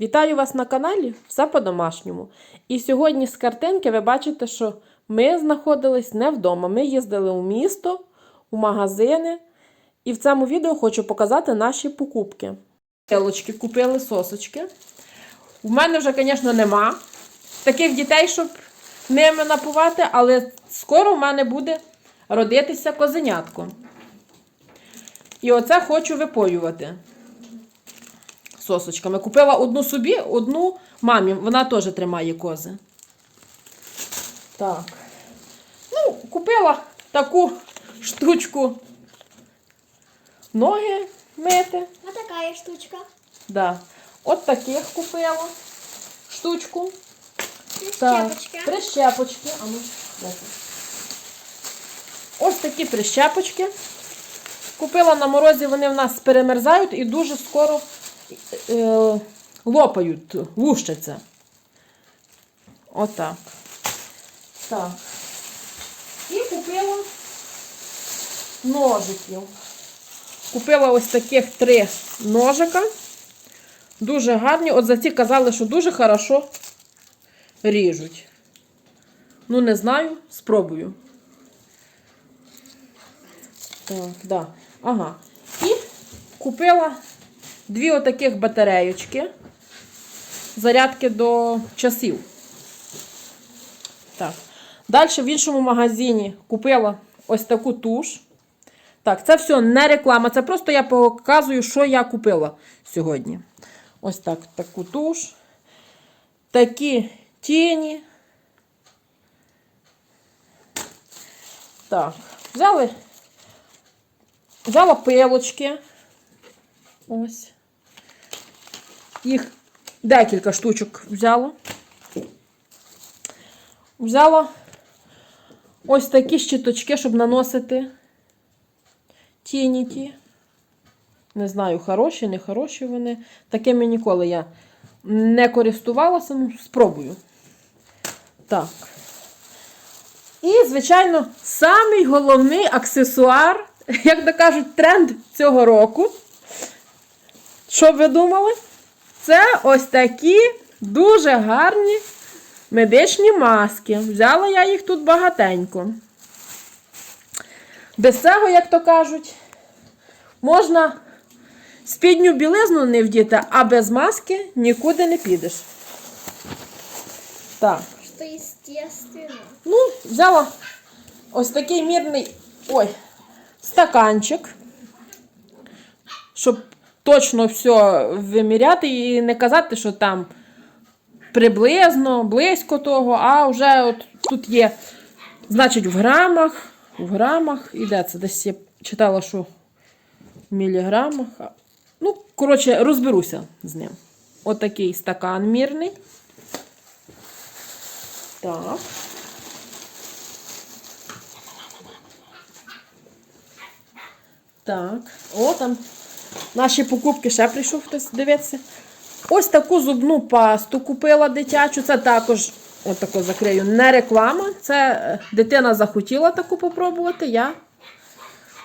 Вітаю вас на каналі Все по-домашньому. І сьогодні з картинки ви бачите, що ми знаходились не вдома. Ми їздили у місто, у магазини. І в цьому відео хочу показати наші покупки. Пилочки купили сосочки. У мене вже, звісно, нема таких дітей, щоб ними напувати, але скоро в мене буде родитися козенятко. І оце хочу випоювати сосочками. Купила одну собі, одну мамі. Вона теж тримає кози. Так. Ну, купила таку штучку ноги мити. Вот такая штучка. Да. От таких купила штучку. Так. Прищепочка. Прищепочки. А ну. Ось такі прищепочки. Купила на морозі, вони в нас перемерзають і дуже скоро е, лопають, лущаться. Отак. Так. І купила ножиків. Купила ось таких три ножика. Дуже гарні. От за ці казали, що дуже хорошо ріжуть. Ну, не знаю, спробую. Так, да. Ага. І купила дві отаких батареєчки. Зарядки до часів. Так. Далі в іншому магазині купила ось таку туш. Так, це все не реклама, це просто я показую, що я купила сьогодні. Ось так, таку туш. Такі тіні. Так, взяли. Взяла пилочки. Ось. Їх декілька штучок взяла. Взяла ось такі щиточки, щоб наносити тіні ті. Не знаю, хороші, не хороші вони. Такими ніколи я не користувалася, ну, спробую. Так. І, звичайно, самий головний аксесуар, як то кажуть, тренд цього року. Що б ви думали? Це ось такі дуже гарні медичні маски. Взяла я їх тут багатенько. Без цього, як то кажуть, можна спідню білизну не вдіти, а без маски нікуди не підеш. Так. Что естественно. Ну, взяла ось такий мірний ой, стаканчик, щоб точно все виміряти і не казати, що там приблизно, близько того, а вже от тут є, значить, в грамах, в грамах, і це? Десь я читала, що в міліграмах. Ну, коротше, розберуся з ним. Отакий стакан мірний. Так. Так, о, там наші покупки ще прийшов хтось дивитися. Ось таку зубну пасту купила дитячу. Це також, отако закрию, не реклама. Це е, дитина захотіла таку попробувати, я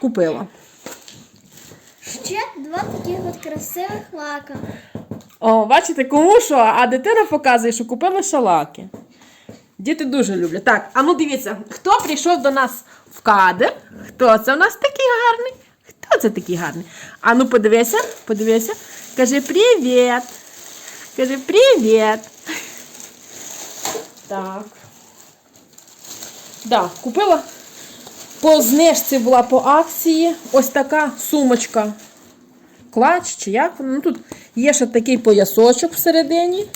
купила. Ще два таких от красивих лака. О, бачите, кому що, а дитина показує, що купила шалаки. Діти дуже люблять. Так, а ну дивіться, хто прийшов до нас в кадр? Хто це у нас такий гарний? Це такий гарний? А ну подивися, подивися. Каже привіт. Каже привіт. Так. Да, купила по знижці була по акції. Ось така сумочка клач чи як. Ну, тут є ще такий поясочок всередині.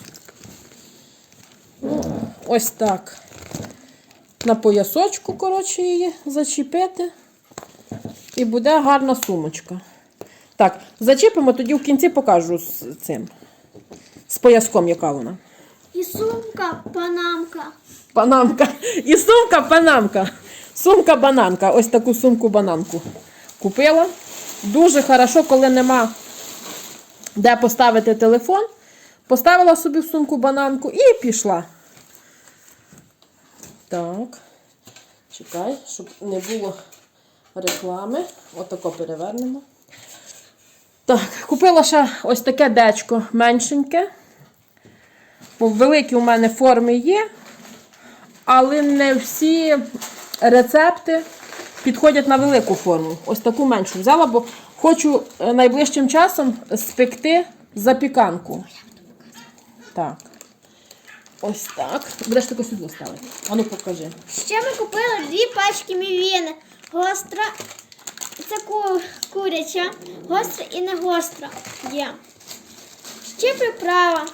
Ну, ось так. На поясочку, коротше, її зачепити. І буде гарна сумочка. Так, зачепимо, тоді в кінці покажу з цим. З пояском, яка вона. І сумка, панамка. Панамка. І сумка панамка. Сумка бананка. Ось таку сумку бананку купила. Дуже хорошо, коли нема де поставити телефон. Поставила собі в сумку бананку і пішла. Так. Чекай, щоб не було реклами. Отако перевернемо. Так, купила ще ось таке дечко меншеньке. Бо великі у мене форми є, але не всі рецепти підходять на велику форму. Ось таку меншу взяла, бо хочу е, найближчим часом спекти запіканку. Так. Ось так. Будеш таку сюди ставити. Ану покажи. Ще ми купили дві пачки мівіни. Гостра. Це ку... куряча, гостра і не гостра є. Ще приправа.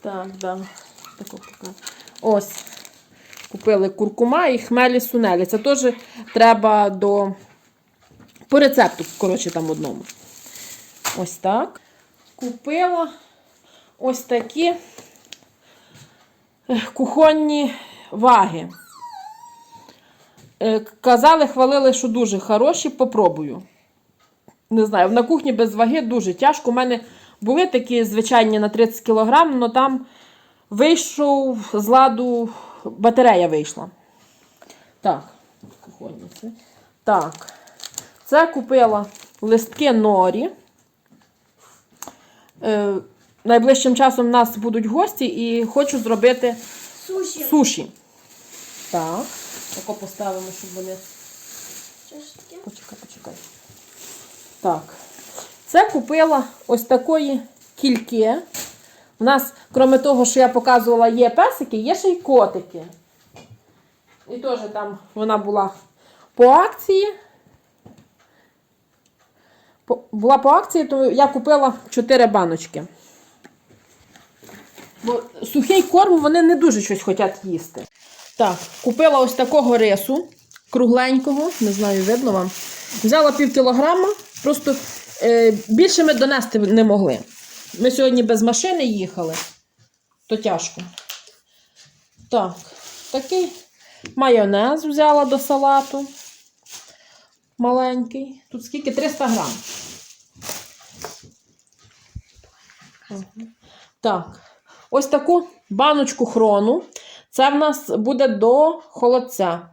Так, да. Покажу. Ось. Купили куркума і хмелі сунелі. Це теж треба до. По рецепту, коротше, там одному. Ось так. Купила ось такі е, кухонні ваги. Е, Казали, хвалили, що дуже хороші. Попробую. Не знаю, на кухні без ваги дуже тяжко. У мене були такі звичайні на 30 кг, але там вийшов з ладу батарея вийшла. Так. Так. Це купила листки норі. Е, найближчим часом в нас будуть гості і хочу зробити Суші. суші. Так. Тако поставимо, щоб вони. Що ж таке? Почекай, почекай. Так. Це купила ось такої кільки. У нас, крім того, що я показувала, є песики, є ще й котики. І теж там вона була по акції. Була по акції, то я купила 4 баночки. Бо сухий корм вони не дуже щось хочуть їсти. Так, купила ось такого рису, кругленького, не знаю, видно вам. Взяла пів кілограма, просто е, більше ми донести не могли. Ми сьогодні без машини їхали, то тяжко. Так, такий майонез взяла до салату. Маленький. Тут скільки? 300 грам. Так. Ось таку баночку хрону. Це в нас буде до холодця.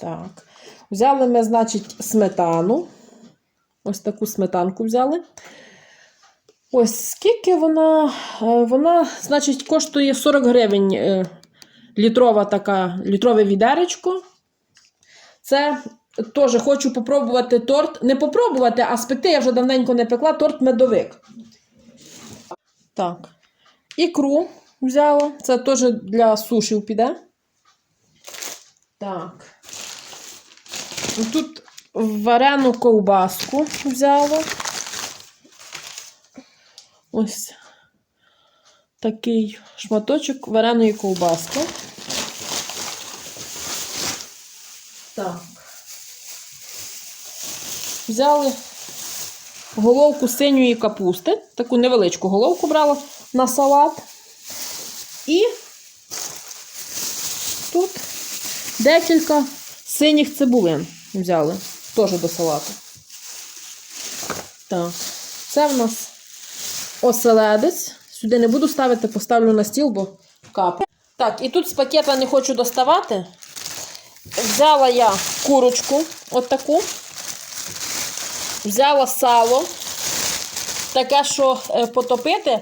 Так. Взяли ми, значить, сметану. Ось таку сметанку взяли. Ось скільки вона. Е, Вона, значить, коштує 40 гривень е, літрова така, літрове відеречко. Це теж хочу попробувати торт. Не попробувати, а спекти я вже давненько не пекла, торт медовик. Так. Ікру взяла. Це теж для сушів піде. Так. Тут варену ковбаску взяла. Ось такий шматочок вареної ковбаски. Так. Взяли головку синьої капусти. Таку невеличку головку брала на салат. І тут декілька синіх цибулин взяли. Теж до салату. Так. Це в нас оселедець. Сюди не буду ставити, поставлю на стіл, бо капає. Так, і тут з пакета не хочу доставати. Взяла я курочку, от таку. Взяла сало. Таке, що е, потопити.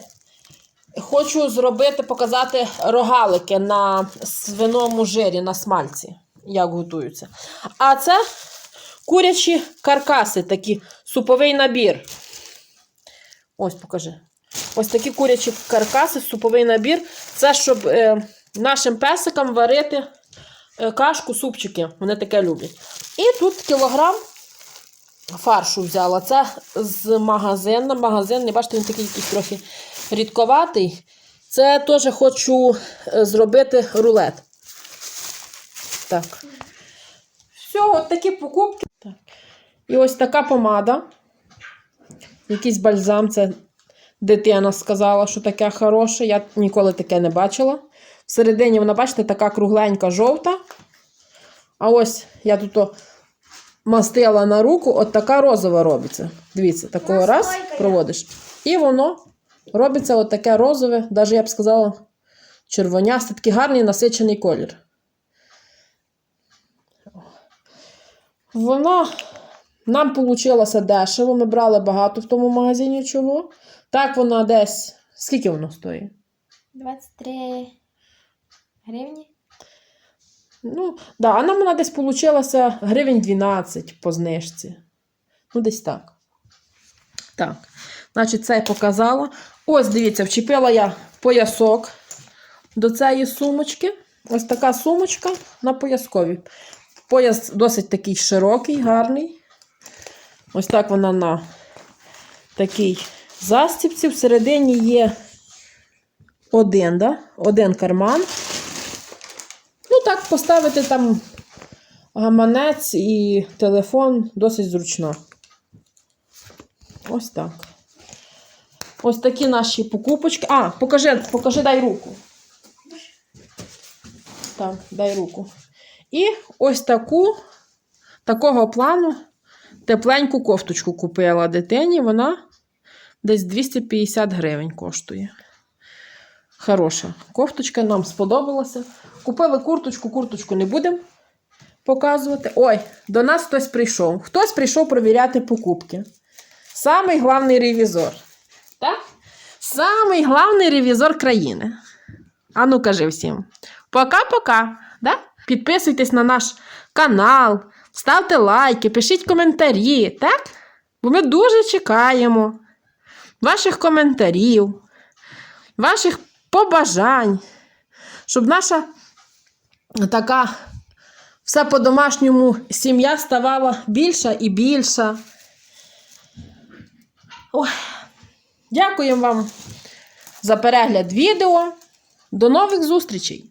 Хочу зробити, показати рогалики на свиному жирі, на смальці, як готуються. А це курячі каркаси, такі суповий набір. Ось покажи. Ось такі курячі каркаси, суповий набір. Це щоб е, нашим песикам варити е, кашку, супчики. Вони таке люблять. І тут кілограм фаршу взяла. Це з магазину. Магазин, не бачите, він такий якийсь трохи рідковатий. Це теж хочу е, зробити рулет. Так. Все, от такі покупки. І ось така помада. Якийсь бальзам. Це дитина сказала, що таке хороше. Я ніколи таке не бачила. Всередині вона, бачите, така кругленька жовта. А ось я тут мастила на руку, от така розова робиться. Дивіться, такого раз проводиш. І воно робиться от таке розове, навіть я б сказала, червонясте, такий гарний насичений колір. Вона Нам вийшло дешево. Ми брали багато в тому магазині чого. Так вона десь. Скільки воно стоїть? 23 гривні. Ну, да, а нам вона десь вийшла гривень 12 по знижці. Ну, десь так. Так. Значить, це я показала. Ось, дивіться, вчепила я поясок до цієї сумочки. Ось така сумочка на пояскові. Пояс досить такий широкий, гарний. Ось так вона на такій застіпці. Всередині є один, да? один карман. Поставити там гаманець і телефон досить зручно. Ось так. Ось такі наші покупочки. А, покажи, покажи, дай руку. Так, дай руку. І ось таку, такого плану тепленьку кофточку купила дитині. Вона десь 250 гривень коштує. Хороша кофточка, нам сподобалася. Купили курточку, курточку не будемо показувати. Ой, до нас хтось прийшов. Хтось прийшов перевіряти покупки. Самий главний ревізор. Так? Самий главний ревізор країни. А ну кажи всім. Пока-пока. Да? Підписуйтесь на наш канал, ставте лайки, пишіть коментарі, так? Бо ми дуже чекаємо ваших коментарів, ваших побажань, щоб наша така все по-домашньому сім'я ставала більша і більша. Дякуємо вам за перегляд відео. До нових зустрічей!